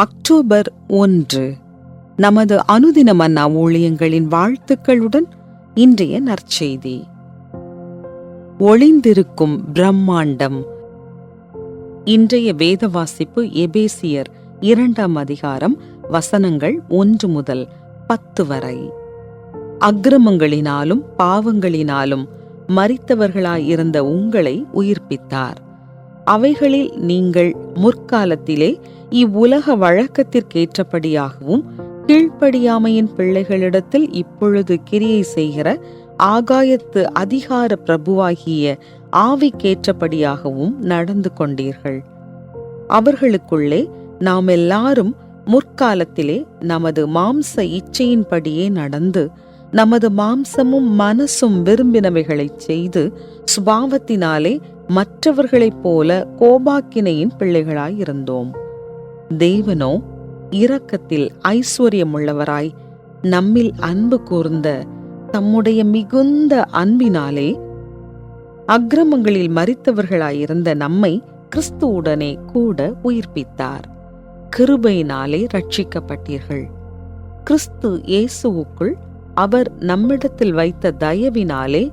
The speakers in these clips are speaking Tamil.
அக்டோபர் ஒன்று. நமது அனுதின மன்னா ஊழியங்களின் வாழ்த்துக்களுடன் இன்றைய நற்செய்தி. ஒளிந்திருக்கும் பிரம்மாண்டம். இன்றைய வேத வாசிப்பு எபேசியர் இரண்டாம் அதிகாரம் வசனங்கள் ஒன்று முதல் பத்து வரை. அக்கிரமங்களினாலும் பாவங்களினாலும் மரித்தவர்களாயிருந்த உங்களை உயிர்ப்பித்தார். அவைகளில் நீங்கள் முற்காலத்திலே இவ்வுலக வழக்கத்திற்கேற்றபடியாகவும் கீழ்ப்படியாமையின் பிள்ளைகளிடத்தில் இப்பொழுது கிரியை செய்கிற ஆகாயத்து அதிகார பிரபுவாகிய ஆவிக்கேற்றபடியாகவும் நடந்து கொண்டீர்கள். அவர்களுக்குள்ளே நாம் எல்லாரும் முற்காலத்திலே நமது மாம்ச இச்சையின்படியே நடந்து நமது மாம்சமும் மனசும் விரும்பினவைகளைச் செய்து சுபாவத்தினாலே மற்றவர்களைப் போல கோபாக்கினையின் பிள்ளைகளாயிருந்தோம். தேவனோ இரக்கத்தில் ஐஸ்வர்யமுள்ளவராய் நம்மில் அன்பு கூர்ந்த தம்முடைய மிகுந்த அன்பினாலே அக்கிரமங்களில் மறித்தவர்களாயிருந்த நம்மை கிறிஸ்துவுடனே கூட உயிர்ப்பித்தார். கிருபையினாலே ரட்சிக்கப்பட்டீர்கள் கிறிஸ்து இயேசுவுக்குள் அவர் நம்மிடத்தில் வைத்த தயவினாலே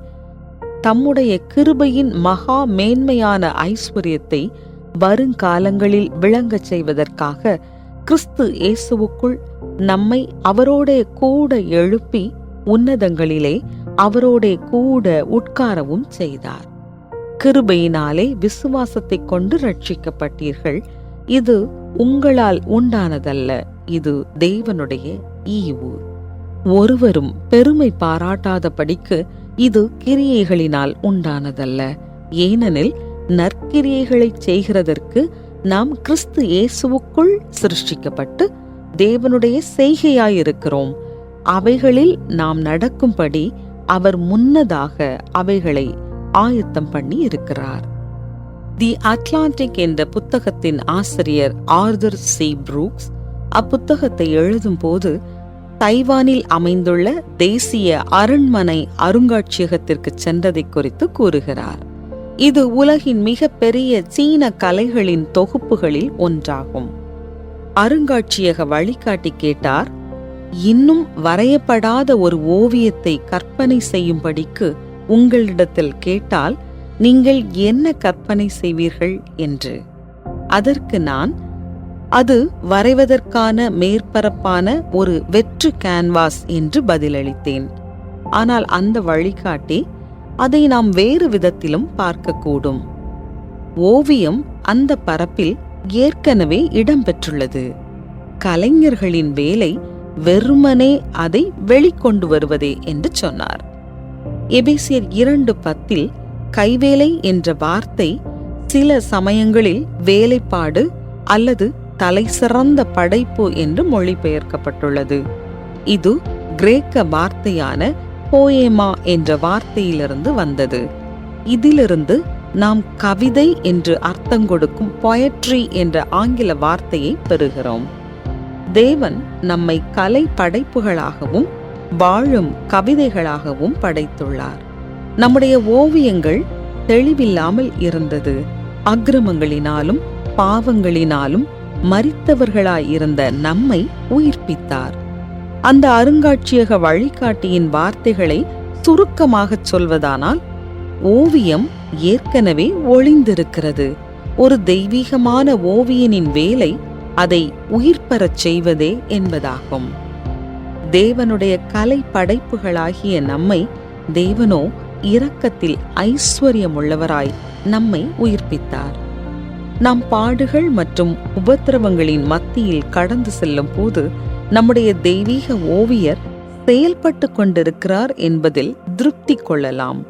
தம்முடைய கிருபையின் மகா மேன்மையான ஐஸ்வர்யத்தை வருங்காலங்களில் விளங்கச் செய்வதற்காக கிறிஸ்து இயேசுவுக்குள் நம்மை அவரோட கூட எழுப்பி உன்னதங்களிலே அவரோட கூட உட்காரவும் செய்தார். கிருபையினாலே விசுவாசத்தைக் கொண்டு ரட்சிக்கப்பட்டீர்கள். இது உங்களால் உண்டானதல்ல. இது தேவனுடைய ஈவு ஒருவரும் பெருமை பாராட்டாதபடிக்கு இது கிரியைகளினால் உண்டானதல்ல. ஏனெனில் நற்கிரியைகளை செய்கிறதற்கு நாம் கிறிஸ்து இயேசுவுக்குள் சிருஷ்டிக்கப்பட்டு தேவனுடைய செய்கையாயிருக்கிறோம். அவைகளில் நாம் நடக்கும்படி அவர் முன்னதாக அவைகளை ஆயத்தம் பண்ணி இருக்கிறார். தி அட்லாண்டிக் என்ற புத்தகத்தின் ஆசிரியர் ஆர்தர் சி ப்ரூக்ஸ் அப்புத்தகத்தை எழுதும் போது தைவானில் அமைந்துள்ள தேசிய அரண்மனை அருங்காட்சியகத்திற்கு சென்றதை குறித்து கூறுகிறார். இது உலகின் மிகப்பெரிய சீன கலைகளின் தொகுப்புகளில் ஒன்றாகும். அருங்காட்சியக வழிகாட்டி கேட்டார் இன்னும் வரையப்படாத ஒரு ஓவியத்தை கற்பனை செய்யும்படிக்கு உங்களிடத்தில் கேட்டால் நீங்கள் என்ன கற்பனை செய்வீர்கள்? என்று. அதற்கு நான் அது வரைவதற்கான மேற்பரப்பான ஒரு வெற்று கேன்வாஸ் என்று பதிலளித்தேன். ஆனால் அந்த வழிகாட்டி அதை நாம் வேறு விதத்திலும் பார்க்கக்கூடும். ஓவியம் அந்த பரப்பில் ஏற்கனவே இடம்பெற்றுள்ளது. கலைஞர்களின் வேலை வெறுமனே அதை வெளிக்கொண்டு வருவதே என்று சொன்னார். எபேசியர் இரண்டு பத்தில் கைவேலை என்ற வார்த்தை சில சமயங்களில் வேலைப்பாடு அல்லது தலைசிறந்த படைப்பு என்று மொழிபெயர்க்கப்பட்டுள்ளது. இது கிரேக்க வார்த்தையான போயேமா என்ற வார்த்தையிலிருந்து வந்தது. இதிலிருந்து நாம் கவிதை என்று அர்த்தம் கொடுக்கும் பொயட்ரி என்ற ஆங்கில வார்த்தையை பெறுகிறோம். தேவன் நம்மை கலை படைப்புகளாகவும் வாழும் கவிதைகளாகவும் படைத்துள்ளார். நம்முடைய ஓவியங்கள் தெளிவில்லாமல் இருந்தது. அக்கிரமங்களினாலும் பாவங்களினாலும் மறித்தவர்களாயிருந்த நம்மை உயிர்ப்பித்தார். அந்த அருங்காட்சியக வழிகாட்டியின் வார்த்தைகளை சுருக்கமாகச் சொல்வதானால் ஓவியம் ஏற்கனவே ஒளிந்திருக்கிறது. ஒரு தெய்வீகமான ஓவியனின் வேலை அதை உயிர்ப்பெறச் செய்வதே என்பதாகும். தேவனுடைய கலை படைப்புகளாகிய நம்மை தேவனோ இரக்கத்தில் ஐஸ்வர்யமுள்ளவராய் நம்மை உயிர்ப்பித்தார். நாம் பாடுகள் மற்றும் உபத்திரவங்களின் மத்தியில் கடந்து செல்லும் போது நம்முடைய தெய்வீக ஓவியர் செயல்பட்டு கொண்டிருக்கிறார் என்பதில் திருப்தி கொள்ளலாம்.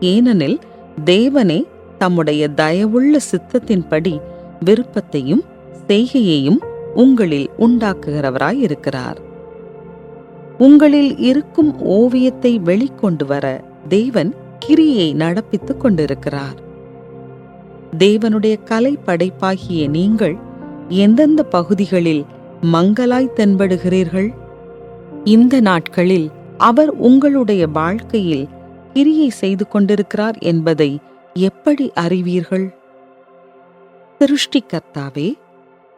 ஏனெனில் தேவனே தம்முடைய தயவுள்ள சித்தத்தின்படி விருப்பத்தையும் செய்கையையும் உங்களில் உண்டாக்குகிறவராய் இருக்கிறார் உங்களில் இருக்கும் ஓவியத்தை வெளிக்கொண்டு வர தேவன் கிரியை நடப்பித்துக் கொண்டிருக்கிறார். தேவனுடைய கலை படைப்பாகிய நீங்கள் எந்தெந்த பகுதிகளில் மங்களாய் தென்படுகிறீர்கள்? இந்த நாட்களில் அவர் உங்களுடைய வாழ்க்கையில் கிரியை செய்து கொண்டிருக்கிறார் என்பதை எப்படி அறிவீர்கள்? சிருஷ்டிகர்த்தாவே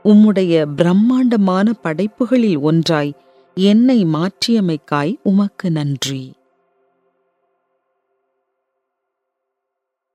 உம்முடைய பிரம்மாண்டமான படைப்புகளில் ஒன்றாய் என்னை மாற்றியமைக்காய் உமக்கு நன்றி.